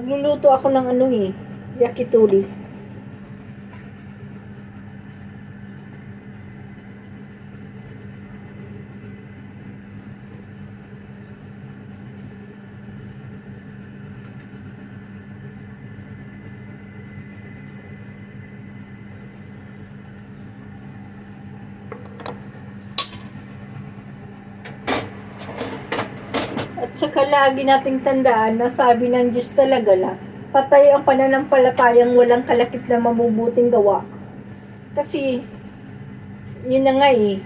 Nagluluto ako ng ano eh, yakitori. At saka lagi nating tandaan na sabi ng Diyos talaga na patay ang pananampalatayang walang kalakip na mabubuting gawa. Kasi, yun na nga eh,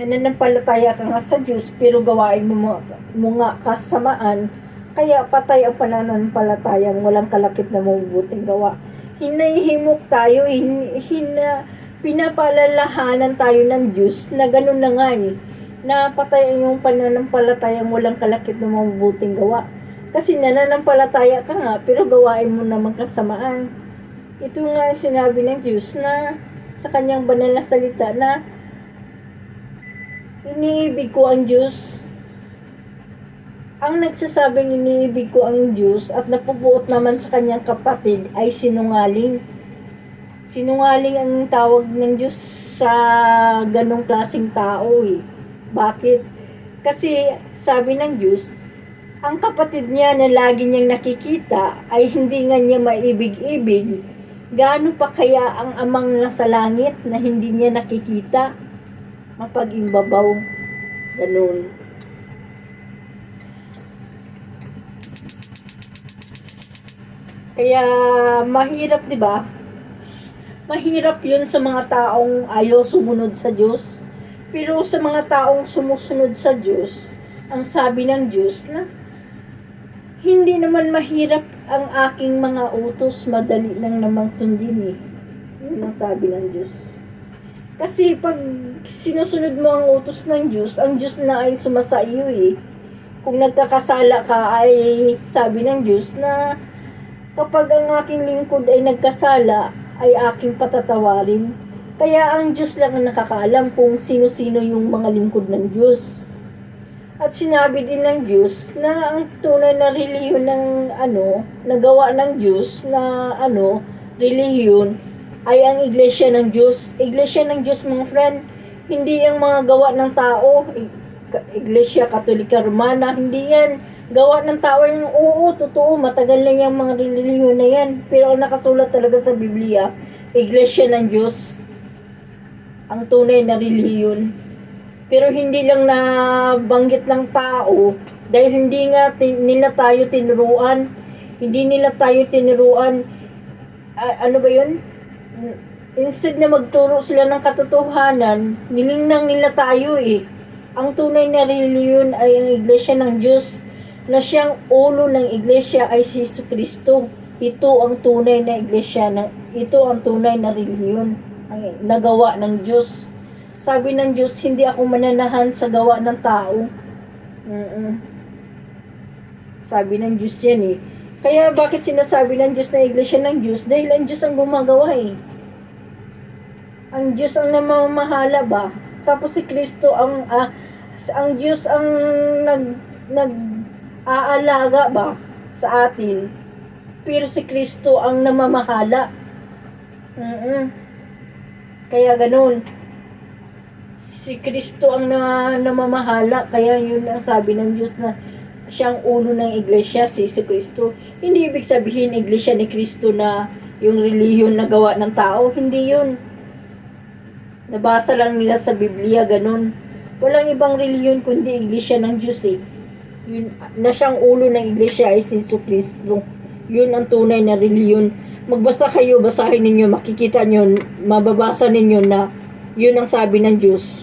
nananampalataya ka nga sa Diyos pero gawain mo, mo nga kasamaan, kaya patay ang pananampalatayang walang kalakip na mabubuting gawa. Hinahimok tayo, hin, hina, pinapalalahanan tayo ng Diyos na ganun na nga eh na patay ang iyong pananampalatayang walang kalakip na mabubuting gawa. Kasi nananampalataya ka nga, pero gawain mo naman kasamaan. Ito nga sinabi ng Diyos na sa kanyang banal na salita na iniibig ko ang Diyos. Ang nagsasabing iniibig ko ang Diyos at napupuot naman sa kanyang kapatid ay sinungaling. Sinungaling ang tawag ng Diyos sa ganong klaseng tao eh. Bakit? Kasi sabi ng Diyos, ang kapatid niya na lagi niyang nakikita ay hindi nga niya maibig-ibig. Gaano pa kaya ang amang nasa langit na hindi niya nakikita? Mapag-imbabaw. Ganun. Kaya mahirap, 'di ba? Mahirap 'yun sa mga taong ayaw sumunod sa Diyos. Pero sa mga taong sumusunod sa Diyos, ang sabi ng Diyos na hindi naman mahirap ang aking mga utos, madali lang namang sundin eh. Yun ang sabi ng Diyos. Kasi pag sinusunod mo ang utos ng Diyos, ang Diyos na ay sumasa iyo eh. Kung nagkakasala ka ay sabi ng Diyos na kapag ang aking lingkod ay nagkasala, ay aking patatawarin. Kaya ang Diyos lang ang nakakaalam kung sino-sino yung mga lingkod ng Diyos. At sinabi din ng Diyos na ang tunay na relihiyon ng ano, nagawa ng Diyos na ano, relihiyon ay ang iglesia ng Diyos. Iglesia ng Diyos mga friend, hindi yung mga gawa ng tao. Iglesia Katolika Romana, hindi yan. Gawa ng tao yung oo, totoo, matagal na yung mga relihiyon na yan. Pero ang nakasulat talaga sa Biblia, Iglesia ng Diyos ang tunay na relihiyon. Pero hindi lang na banggit ng tao dahil hindi nga tin- nila tayo tinuruan. Hindi nila tayo tinuruan. A- ano ba yun? Instead na magturo sila ng katotohanan, nilingnang nila tayo eh. Ang tunay na relihiyon ay ang iglesia ng Diyos na siyang ulo ng iglesia ay si Kristo. Ito ang tunay na iglesia, na, ito ang tunay na relihiyon ang nagawa ng Diyos. Sabi ng Diyos, hindi ako mananahan sa gawa ng tao. Mm-mm. Sabi ng Diyos yan eh. Kaya bakit sinasabi ng Diyos na iglesia ng Diyos? Dahil ang Diyos ang gumagawa eh. Ang Diyos ang namamahala ba? Tapos si Kristo ang ah, ang Diyos ang nag nag aalaga ba sa atin? Pero si Kristo ang namamahala. Mm Kaya ganun. Si Kristo ang na, namamahala. Kaya yun ang sabi ng Diyos na siyang ulo ng iglesia, si Jesu Kristo. Hindi ibig sabihin iglesia ni Kristo na yung relihiyon na gawa ng tao. Hindi yun. Nabasa lang nila sa Biblia, ganun. Walang ibang relihiyon kundi iglesia ng Diyos eh. Yun, na siyang ulo ng iglesia ay si Jesu Kristo. Yun ang tunay na relihiyon. Magbasa kayo, basahin ninyo, makikita nyo, mababasa ninyo na yun ang sabi ng Diyos.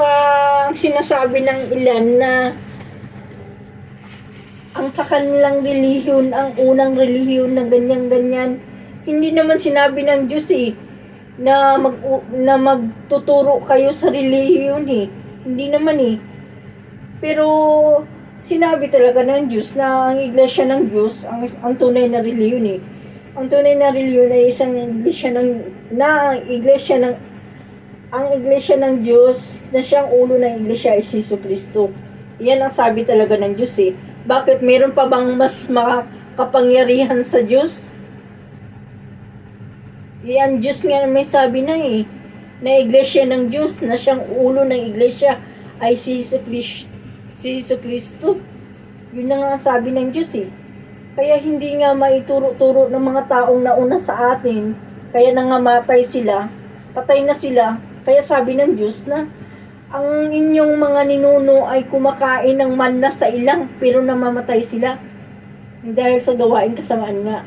Ang sinasabi ng ilan na ang sa kanilang relihiyon, ang unang relihiyon na ganyan-ganyan, hindi naman sinabi ng Diyos eh, na, mag, na magtuturo kayo sa relihiyon eh. Hindi naman eh. Pero sinabi talaga ng Diyos na ang iglesia ng Diyos, ang, ang tunay na relihiyon eh. Ang tunay na relihiyon ay isang iglesia ng, na iglesia ng, ang iglesia ng Diyos na siyang ulo ng iglesia ay si Kristo. Yan ang sabi talaga ng Diyos eh. Bakit meron pa bang mas makakapangyarihan sa Diyos? Yan Diyos nga may sabi na eh. Na iglesia ng Diyos, na siyang ulo ng iglesia ay si Kristo. Si Kristo. Yun na nga ang sabi ng Diyos eh. Kaya hindi nga maituro-turo ng mga taong nauna sa atin. Kaya nangamatay sila. Patay na sila. Kaya sabi ng Diyos na ang inyong mga ninuno ay kumakain ng manna sa ilang pero namamatay sila. Dahil sa gawain kasamaan nga.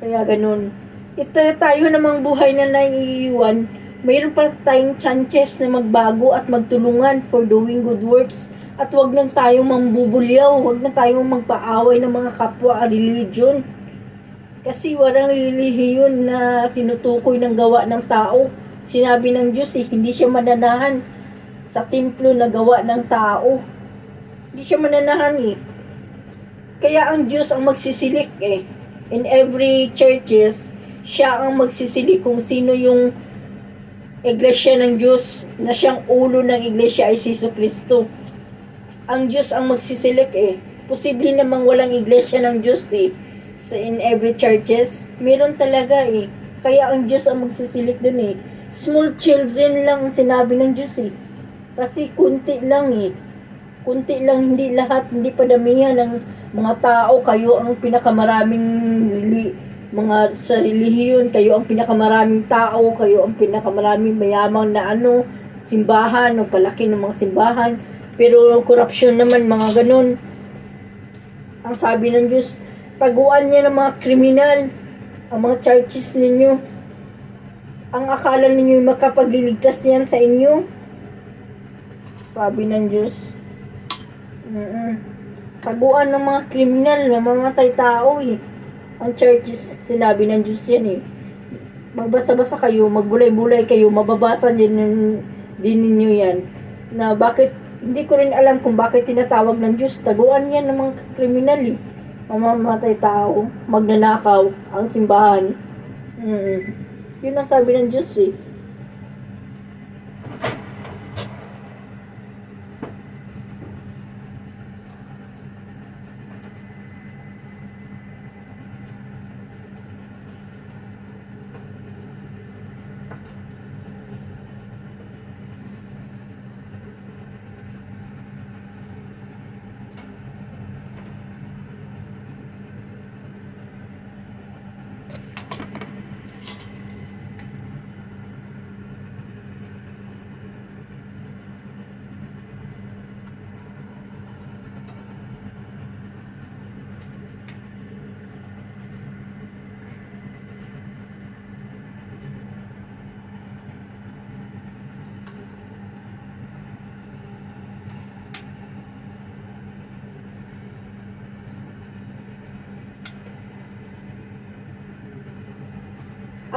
Kaya ganun. Ito tayo namang buhay na naiiwan, mayroon pa tayong chances na magbago at magtulungan for doing good works. At wag nang tayong mambubulyaw, wag na tayong magpaaway ng mga kapwa religion. Kasi walang relihiyon na tinutukoy ng gawa ng tao. Sinabi ng Diyos eh, hindi siya mananahan sa templo na gawa ng tao. Hindi siya mananahan eh. Kaya ang Diyos ang magsisilik eh. In every churches, siya ang magsisilik kung sino yung iglesia ng Diyos na siyang ulo ng iglesia ay si Kristo. Ang Diyos ang magsisilik eh. Posible namang walang iglesia ng Diyos eh. Sa in every churches, meron talaga eh. Kaya ang Diyos ang magsisilik dun eh. Small children lang ang sinabi ng Diyos eh. Kasi kunti lang eh. Kunti lang, hindi lahat, hindi padamihan ng mga tao. Kayo ang pinakamaraming reli- mga sa relihiyon, kayo ang pinakamaraming tao, kayo ang pinakamaraming mayamang na ano, simbahan, o palaki ng mga simbahan. Pero korupsyon naman, mga ganun. Ang sabi ng Diyos, taguan niya ng mga kriminal, ang mga churches ninyo. Ang akala ninyo makapagliligtas niyan sa inyo. Sabi ng Diyos. Mm Taguan ng mga kriminal, mamamatay tao eh. Ang churches, sinabi ng Diyos yan eh. Magbasa-basa kayo, magbulay-bulay kayo, mababasa din, din ninyo yan. Na bakit, hindi ko rin alam kung bakit tinatawag ng Diyos. Taguan yan ng mga kriminal eh. Mamamatay tao, magnanakaw, ang simbahan. Mm. Yun ang sabi ng Diyos eh.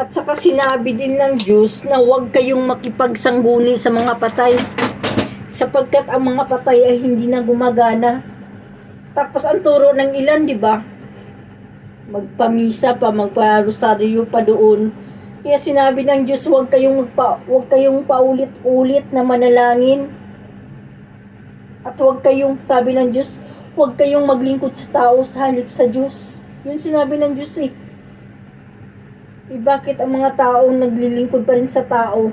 At saka sinabi din ng Diyos na huwag kayong makipagsangguni sa mga patay. Sapagkat ang mga patay ay hindi na gumagana. Tapos ang turo ng ilan, di ba? Magpamisa pa, magparosaryo pa doon. Kaya sinabi ng Diyos, huwag kayong, magpa, huwag kayong paulit-ulit na manalangin. At huwag kayong, sabi ng Diyos, huwag kayong maglingkod sa tao sa halip sa Diyos. Yun sinabi ng Diyos eh. Eh, bakit ang mga tao naglilingkod pa rin sa tao?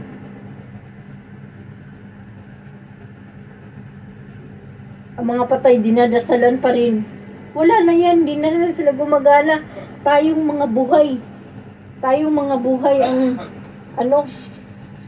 Ang mga patay, dinadasalan pa rin. Wala na yan, di na sila gumagana. Tayong mga buhay. Tayong mga buhay ang, ano,